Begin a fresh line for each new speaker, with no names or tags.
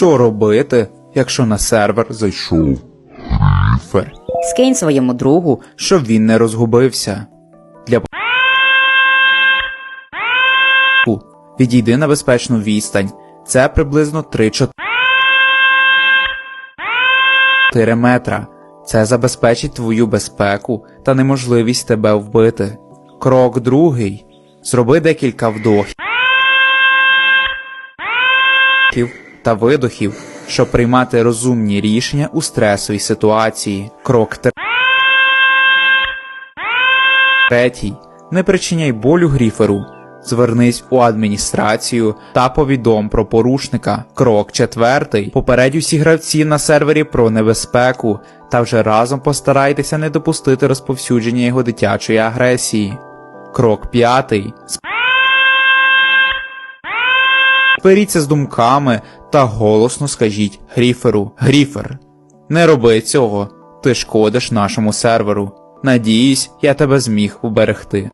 Що робити, якщо на сервер зайшов гріфер?
Скинь своєму другу,
Щоб він не розгубився. Для відійди на безпечну відстань. Це приблизно 3-4 метра. Це забезпечить твою безпеку та неможливість тебе вбити. Крок другий. Зроби декілька вдохів та видохів, щоб приймати розумні рішення у стресовій ситуації. Крок третій. Не причиняй болю гріферу. Звернись у адміністрацію та повідом про порушника. Крок четвертий. Попередь усі гравці на сервері про небезпеку та вже разом постарайтеся не допустити розповсюдження його дитячої агресії. Крок п'ятий. Зберіться з думками та голосно скажіть Гріферу, Гріфер, не роби цього, ти шкодиш нашому серверу. Надіюсь, я тебе зміг уберегти.